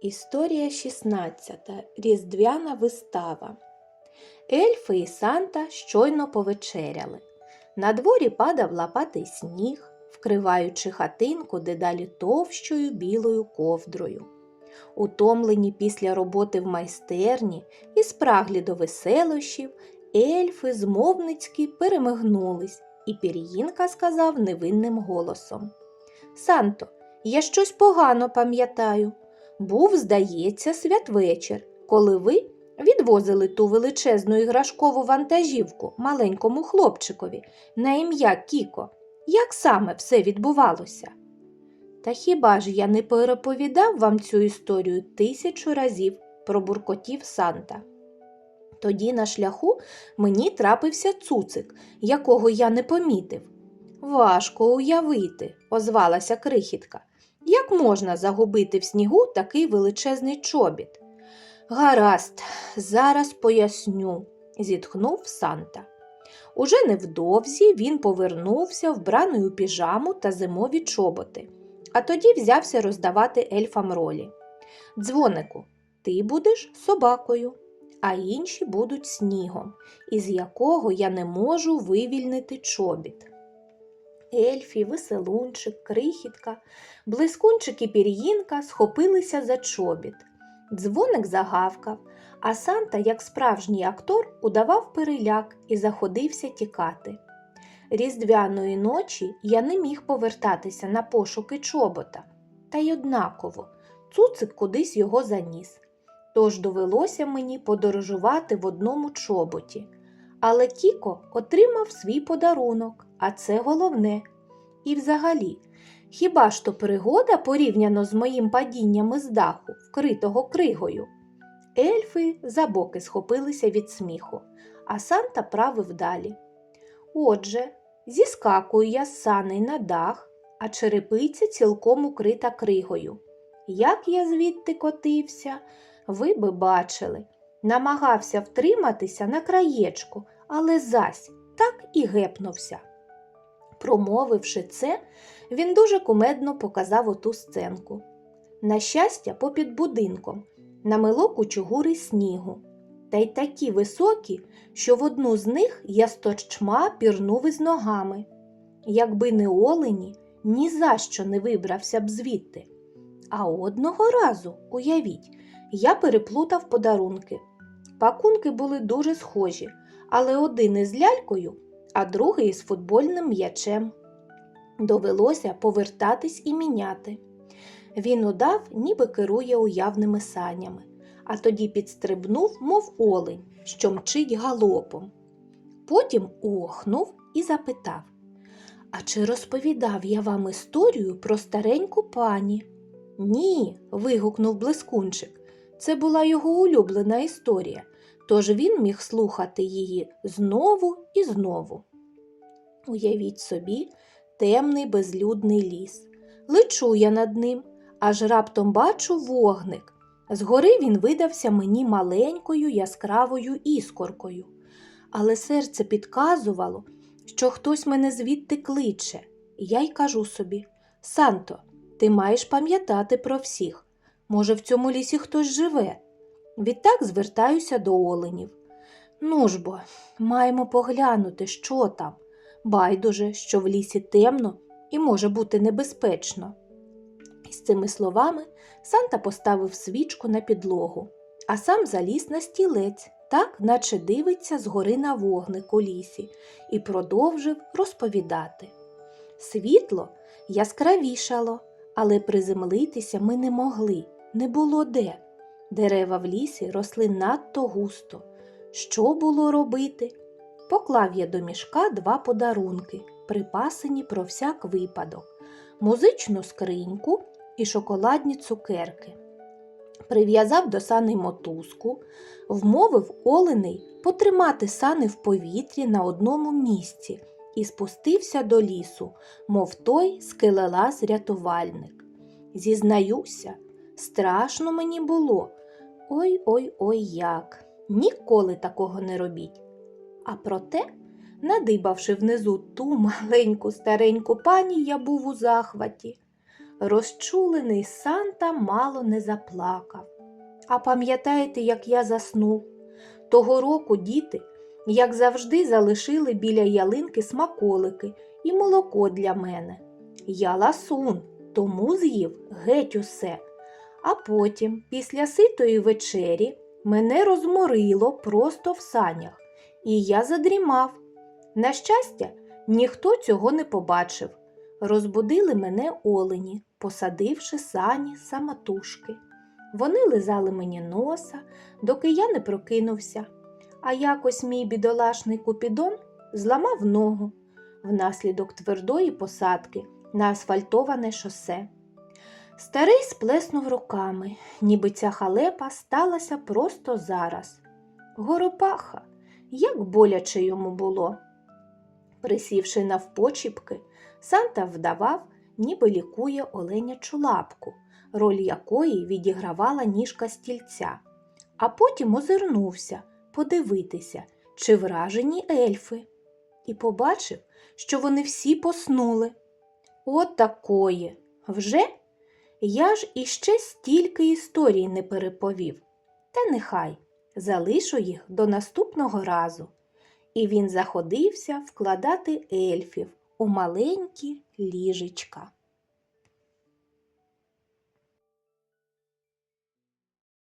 Історія 16. Різдвяна вистава. Ельфи і Санта щойно повечеряли. На дворі падав лопатий сніг, вкриваючи хатинку дедалі товщою білою ковдрою. Утомлені після роботи в майстерні і спраглі до веселощів, ельфи змовницьки перемигнулись, і пір'їнка сказав невинним голосом Санто, я щось погано пам'ятаю. Був, здається, святвечір, коли ви відвозили ту величезну іграшкову вантажівку маленькому хлопчикові на ім'я Кіко. Як саме все відбувалося? Та хіба ж я не переповідав вам цю історію тисячу разів, пробуркотів Санта. Тоді на шляху мені трапився цуцик, якого я не помітив. Важко уявити, озвалася крихітка. Як можна загубити в снігу такий величезний чобіт? Гаразд, зараз поясню, зітхнув Санта. Уже невдовзі він повернувся вбраний у піжаму та зимові чоботи, а тоді взявся роздавати ельфам ролі. Дзвонику, ти будеш собакою, а інші будуть снігом, із якого я не можу вивільнити чобіт. Ельфі, веселунчик, крихітка, блискунчик і пір'їнка схопилися за чобіт. Дзвоник загавкав, а Санта, як справжній актор, удавав переляк і заходився тікати. Різдвяної ночі я не міг повертатися на пошуки чобота, та й однаково цуцик кудись його заніс. Тож довелося мені подорожувати в одному чоботі. Але Кіко отримав свій подарунок, а це головне. І взагалі, хіба ж то пригода порівняно з моїм падінням із даху, вкритого кригою? Ельфи за боки схопилися від сміху, а Санта правив далі. Отже, зіскакую я з саней на дах, а черепиця цілком укрита кригою. Як я звідти котився, ви би бачили. Намагався втриматися на краєчку, але зась так і гепнувся. Промовивши це, він дуже кумедно показав оту сценку. На щастя, попід будинком намело кучугури снігу, та й такі високі, що в одну з них я сточчма пірнув із ногами. Якби не олені, ні за що не вибрався б звідти. А одного разу, уявіть, я переплутав подарунки. Пакунки були дуже схожі, але один із лялькою, а другий із футбольним м'ячем. Довелося повертатись і міняти. Він удав, ніби керує уявними санями, а тоді підстрибнув, мов олень, що мчить галопом. Потім охнув і запитав А чи розповідав я вам історію про стареньку пані? Ні. вигукнув блискунчик. Це була його улюблена історія, тож він міг слухати її знову і знову. Уявіть собі, темний безлюдний ліс. Лечу я над ним, аж раптом бачу вогник. Згори він видався мені маленькою яскравою іскоркою, але серце підказувало, що хтось мене звідти кличе, і я й кажу собі Санто, ти маєш пам'ятати про всіх. Може, в цьому лісі хтось живе. Відтак звертаюся до оленів. Ну ж бо, маємо поглянути, що там. Байдуже, що в лісі темно і може бути небезпечно. І з цими словами Санта поставив свічку на підлогу, а сам заліз на стілець, так наче дивиться згори на вогник у лісі, і продовжив розповідати. Світло яскравішало, але приземлитися ми не могли, не було де. Дерева в лісі росли надто густо. Що було робити? Поклав я до мішка два подарунки, припасені про всяк випадок, музичну скриньку і шоколадні цукерки. Прив'язав до сани мотузку, вмовив оленей потримати сани в повітрі на одному місці і спустився до лісу, мов той скелелаз рятувальник. Зізнаюся, страшно мені було. Ой ой ой як. Ніколи такого не робіть. А проте, надибавши внизу ту маленьку стареньку пані, я був у захваті. Розчулений Санта мало не заплакав. А пам'ятаєте, як я заснув? Того року діти, як завжди, залишили біля ялинки смаколики і молоко для мене. Я ласун, тому з'їв геть усе. А потім, після ситої вечері, мене розморило просто в санях, і я задрімав. На щастя, ніхто цього не побачив. Розбудили мене олені, посадивши сані самотужки. Вони лизали мені носа, доки я не прокинувся, а якось мій бідолашний купідон зламав ногу внаслідок твердої посадки на асфальтоване шосе. Старий сплеснув руками, ніби ця халепа сталася просто зараз. Горопаха, як боляче йому було. Присівши навпочіпки, Санта вдавав, ніби лікує оленячу лапку, роль якої відігравала ніжка стільця, а потім озирнувся подивитися, чи вражені ельфи, і побачив, що вони всі поснули. От такої. Вже? Я ж іще стільки історій не переповів. Та нехай залишу їх до наступного разу. І він заходився вкладати ельфів у маленькі ліжечка.